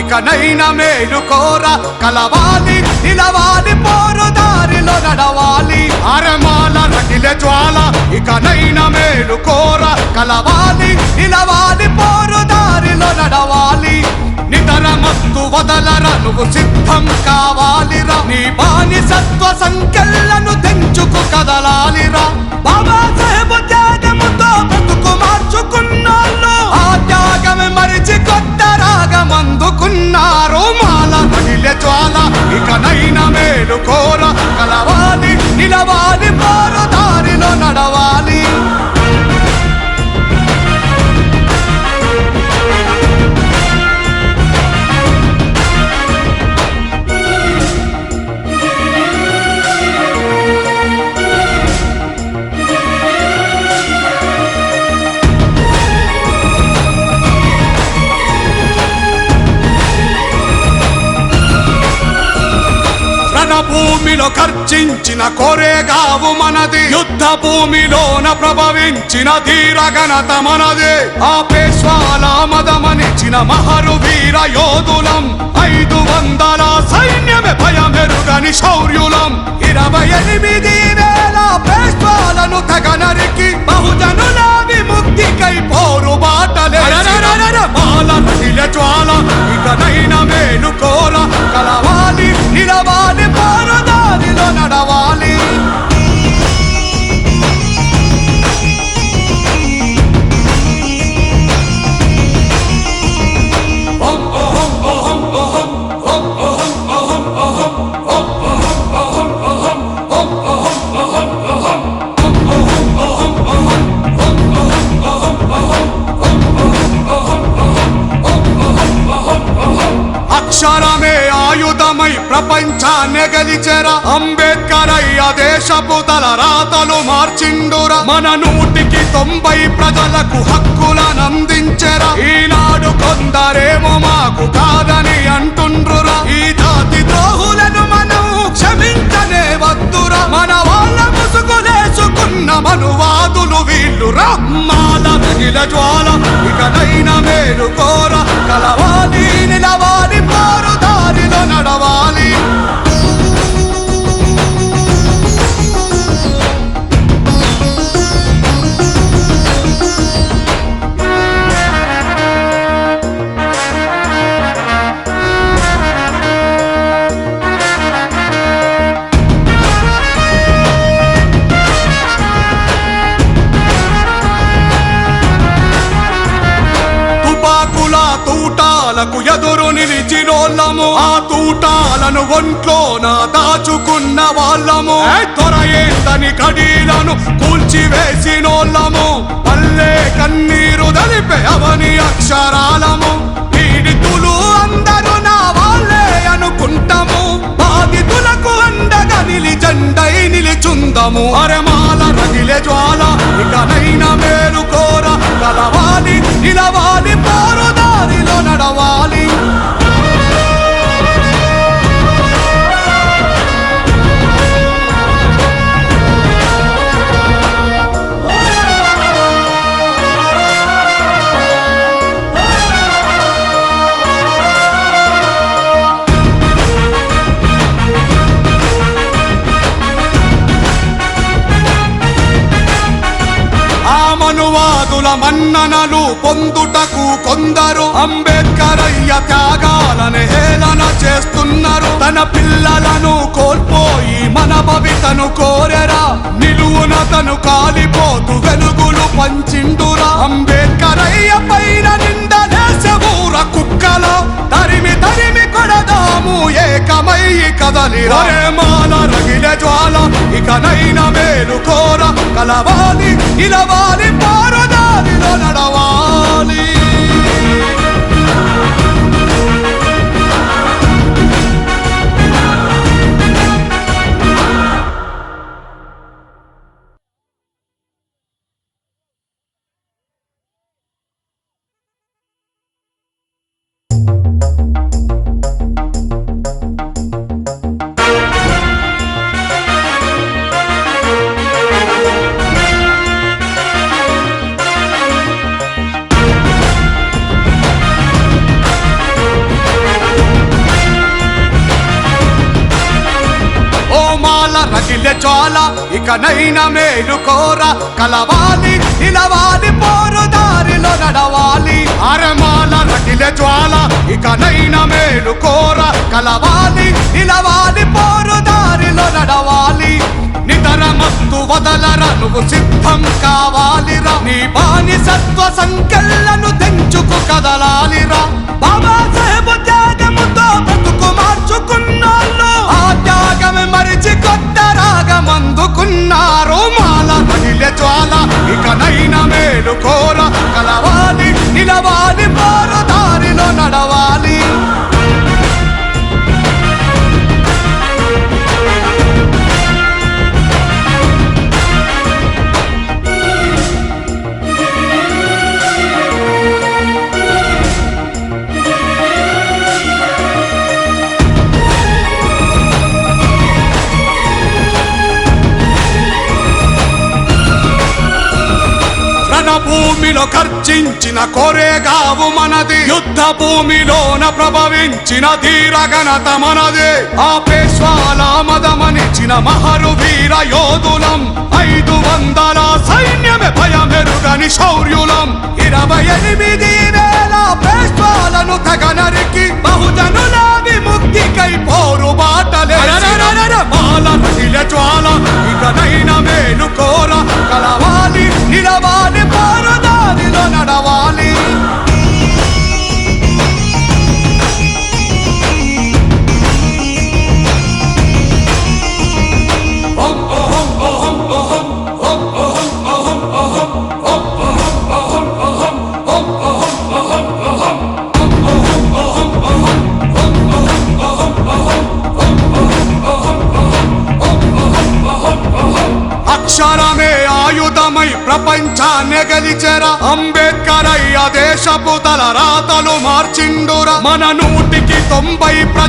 ఇకనైనా ఇకనైన మేలు కోర కలవాలి నిలవాలి పోరు దారిలో నడవాలి. అరమాల రగిలే జ్వాల ఇకనైనా మేలు కోర కలవాలి నిలవాలి పోరు దారిలో నడవాలి. నితర మత్తు వదలర నువ్వు సిద్ధం కావాలిరా. నీ బాని సత్వ సంఖ్యలను తెంచుకు కదలాలిరా. బాబా సాహెబ్ త్యాగముతో బతుకు మార్చుకున్నాళ్ళు ఆ త్యాగమే మరిచి కొత్త ఉన్నారో మాల పగిలే జ్వాల ఇకనైనా మేలు కోర కలవాలి భూమిలో ఖర్చించిన కోరేగావు మనది. యుద్ధ భూమిలోన ప్రభవించిన ధీర ఘనత మనది. ఆ మదమనిచిన మహరు వీర యోధులం. ఐదు వందల సైన్యమే భయమెరుగని శౌర్యులం. ఇరవై ఎనిమిది వేల పేష్వాలను తగనరికి బహుజనుల విముక్తికై పోరు బాటలే. మాల నదిల జ్వాల ఇకనైన మేలు కలవాలి ఆయుధమై ప్రపంచాన్ని గెలిచెరా. అంబేద్కర్ అయ్య దేశపు తల రాతలు మార్చిండురా. మన నూటికి తొంభై ప్రజలకు హక్కులను అందించెరా. ఈనాడు కొందరేమో మాకు కాదని అంటుండ్రురా. ఈ జాతి ద్రోహులను మనం క్షమించనే వద్దురా. మన వాళ్ళ ముసుగులేసుకున్న మనువాదులు వీళ్ళురా. మాల మిగిల జ్వాల ఇకనైన మేలు కోర కలవాలి నిలవాలి తూటాలకు ఎదురు నిలిచినోళ్ళము. ఆ తూటాలను ఒంట్లోన దాచుకున్న వాళ్ళము. త్వర ఏందని కడీలను కూల్చివేసినోళ్ళము. పల్లె కన్నీరు దలిపే అవని అక్షరాలము. పీడితులు అందరూ నా వాళ్ళే అనుకుంటాము. బాధితులకు అండగా నిలిచండై నిలిచుందము. అరమాల రగిలే జ్వాల ఇకనైనా మేలు కోర కలవాలి నిలవాలి మన్ననలు పొందుటకు కొందరు అంబేద్కర్ అయ్య త్యాగాలని హేళన చేస్తున్నారు. తన పిల్లలను కోల్పోయి మన భవితను కోరెరా. నిలువున తను కాలిపోతు వెలుగులు పంచిండురా. అంబేద్కర్ అయ్య పైన నిందలేసే దేశమూర కుక్కల తరిమి తరిమి కొడదాము ఏకమై కదలి మాల రగిల జ్వాల ఇకనైన మేలు కోర. కలవాలి ఇలవాలి పారు ఒక్కనైనా మేలు కోర. కలవాలి నిలవాలి పోరు దారిలో నడవాలి. అరమాల రటిల జ్వాల ఇకనైనా మేలు కోర. కలవాలి నిలవాలి పోరు దారిలో నడవాలి. నితర మస్తు వదలర నువ్వు సిద్ధం కావాలిరా. నీ బానిసత్వ సంఖ్యలను తెంచుకు కదలాలిరా. బాబా సాహెబ్ మాల జ్వాల ఇకనైన మేలు కోర కలవాలి నిలవాలి పోరు దారిలో నడవాలి. రచించిన కొరేగావు మనది. యుద్ధ భూమిలోన ప్రభవించిన ధీరగణత మనది. ఆ పేష్వాల మదమనిచిన మహరు వీర యోధులం. ఐదు వందల సైన్యమే భయమెరుగని శౌర్యులం. ఇరవై ఎనిమిది వేల పేశ్వాలను తగనరికి బహుజనుల విముక్తికై పోరు బాటలే. బాల నదిల జ్వాల ఇకనైన మేలు కోర కలవాలి నిలవాలి పోరు దారిలో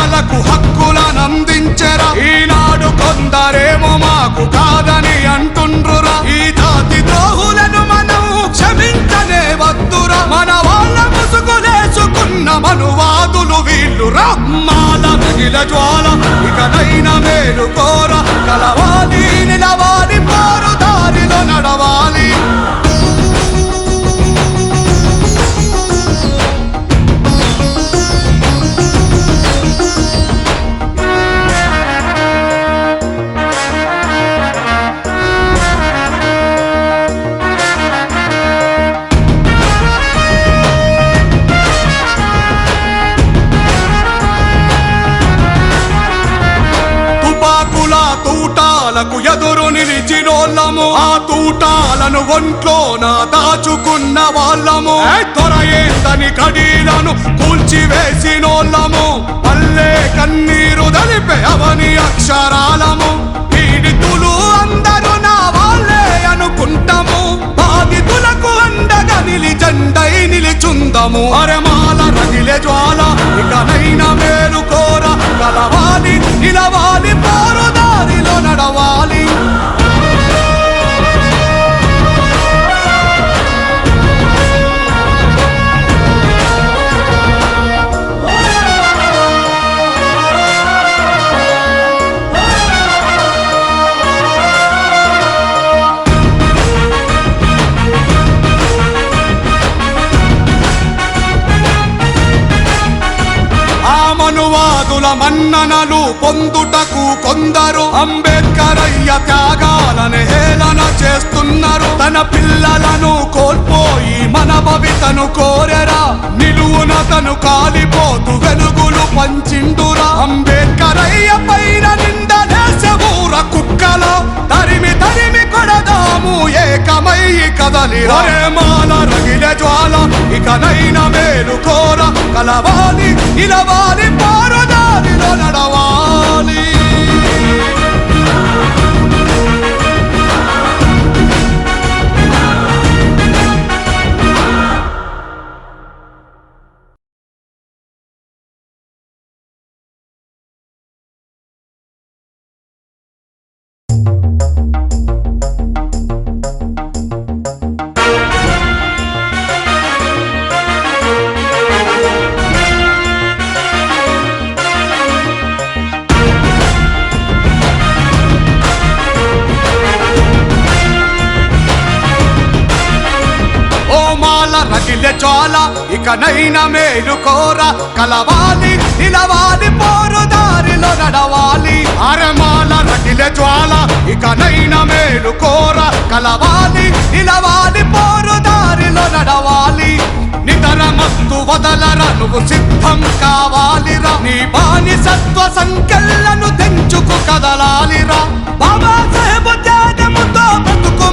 తొంభై ప్రజలకు హక్కులను అందించరా ఈనాడు కొందరేమో మాకు కాదని అంటుండ్రురా. ఈ జాతి ద్రోహులను మనం క్షమించనే వద్దురా. మన వాళ్ళ ముసుగులేసుకున్న మనువాదులు వీళ్ళురా. మాల మిగిల జ్వాల ఇకనైనా మేలు కోర కలవా తూటాలను ఒంట్లోన దాచుకున్న వాళ్ళము. త్వర ఏందని కడీలను కూల్చివేసినోళ్ళము. పల్లె కన్నీరు దలిపే అవని అక్షరాలము. పీడితులు అందరూ నా వాళ్ళే అనుకుంటాము. బాధితులకు అండగా నిలి జెండై నిలిచుందము. అరమాల రగిలే జ్వాల ఇకనైన మేలు కోర కలవాలి నిలవాలి పోరు దారిలో నడవాలి. కొందరు అంబేద్కర్ అయ్య త్యాగాలని హేళన చేస్తున్నారు. తన పిల్లలను కోల్పోయి మన భవితను కోరెరా. నిలువున తను కాలిపోతూ వెలుగులు పంచిండురా. అంబేద్కర్ అయ్య పైన నింద దేశమూర కుక్కలో. తరిమి తరిమి కొడదాము ఏకమై కదలి మాల రగిల జ్వాల ఇకనైన మేలు కోర. కలవాలి నిలవాలి పారదారిలో నడవాలి. రగిలే జ్వాల ఇకనైనా మేలు కోర. కలవాలి నిలవాలి పోరు దారిలో నడవాలి. అరమాల రగిలే జ్వాల ఇకనైనా మేలు కోర. కలవాలి నిలవాలి పోరు దారిలో నడవాలి. నితర మస్తు వదలర నువ్వు సిద్ధం కావాలిరా. నీ బాని సత్వ సంకెళ్ళను తెంచుకు కదలాలిరా. బాబా సాహెబ్ త్యాగముతో బతుకు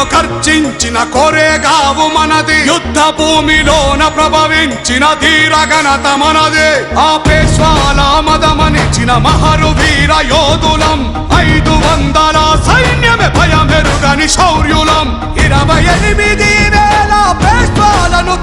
రణభూమిలో ఖర్చించిన కొరేగావు మనది. యుద్ధ భూమిలోన ప్రభవించిన ధీరగణత మనది. ఆ పేష్వాల మదమనిచిన మహరు వీర యోధులం. ఐదు వందల సైన్యమే భయమెరుగని శౌర్యులం. ఇరవై ఎనిమిది వేల పేష్వాలను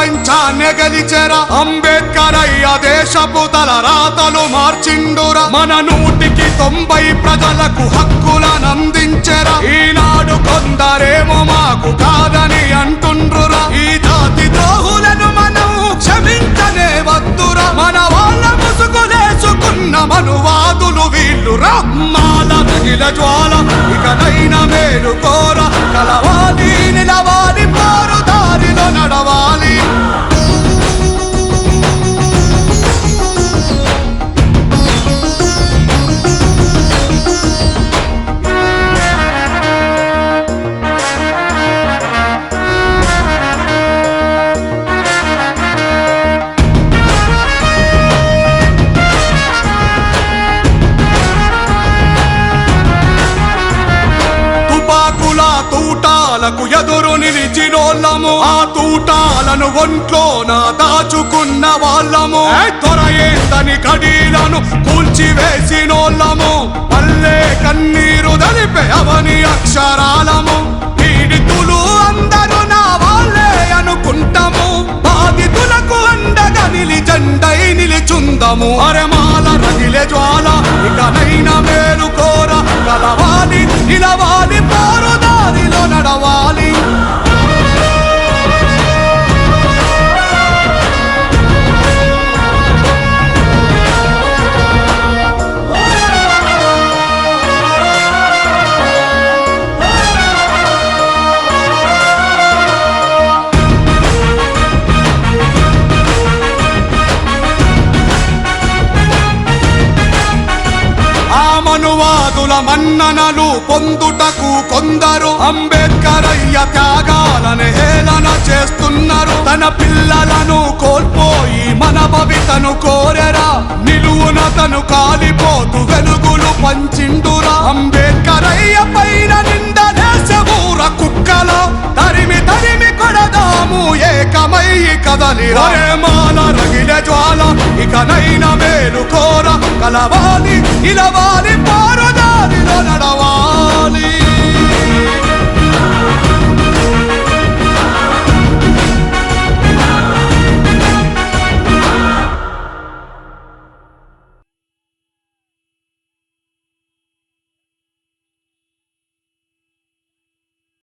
ప్రపంచాన్ని గెలిచెర అంబేద్కర్ అయ్య దేశపు తల రాతలు మార్చిండురా. మన నూటికి తొంభై ప్రజలకు హక్కులను అందించెర ఈనాడు కొందరేమో మాకు కాదని అంటుండ్రురా. ఈ జాతి ద్రోహులను మనం క్షమించనే వద్దురా. తూటాలను ఒంట్లోన దాచుకున్న వాళ్ళము. త్వర ఏందని కడీలను కూల్చివేసినోళ్ళము. పల్లె కన్నీరు దలిపే అవని అక్షరాలము. పీడితులు అందరూ నా వాళ్ళే అనుకుంటాము. బాధితులకు అండగా నిలి జెండై నిలిచుందము. అరమాల రగిలే జ్వాల పొందుటకు కొందరు అంబేద్కర్ అయ్య త్యాగాలను హేళన చేస్తున్నారు. తన పిల్లలను కోల్పోయి మన భవితను కోరెరా. నిలువున తను కాలిపోతూ వెలుగులు పంచిండురా. అంబేద్కర్ అయ్య పైన నిందనేసూర కుక్కల. తరిమి తరిమి కొడదాము ఏకమై కదలి. మాల రగిల జ్వాల ఇకనైన మేలు కోర. కలవాలి ఇలవాలి పారుదారిలో నడవాలి believe.